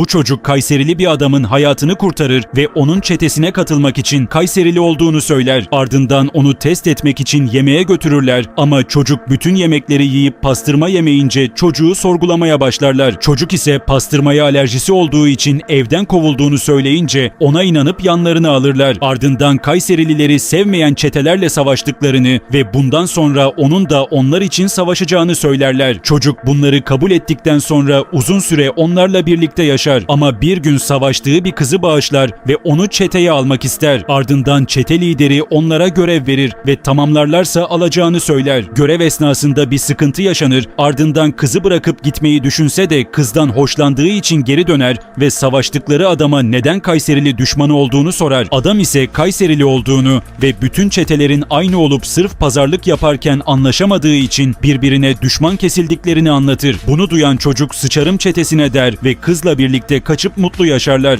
Bu çocuk Kayserili bir adamın hayatını kurtarır ve onun çetesine katılmak için Kayserili olduğunu söyler. Ardından onu test etmek için yemeğe götürürler ama çocuk bütün yemekleri yiyip pastırma yemeyince çocuğu sorgulamaya başlarlar. Çocuk ise pastırmaya alerjisi olduğu için evden kovulduğunu söyleyince ona inanıp yanlarına alırlar. Ardından Kayserilileri sevmeyen çetelerle savaştıklarını ve bundan sonra onun da onlar için savaşacağını söylerler. Çocuk bunları kabul ettikten sonra uzun süre onlarla birlikte yaşar ama bir gün savaştığı bir kızı bağışlar ve onu çeteye almak ister. Ardından çete lideri onlara görev verir ve tamamlarlarsa alacağını söyler. Görev esnasında bir sıkıntı yaşanır. Ardından kızı bırakıp gitmeyi düşünse de kızdan hoşlandığı için geri döner ve savaştıkları adama neden Kayserili düşmanı olduğunu sorar. Adam ise Kayserili olduğunu ve bütün çetelerin aynı olup sırf pazarlık yaparken anlaşamadığı için birbirine düşman kesildiklerini anlatır. Bunu duyan çocuk sıçarım çetesine der ve kızla birlikte kaçıp mutlu yaşarlar.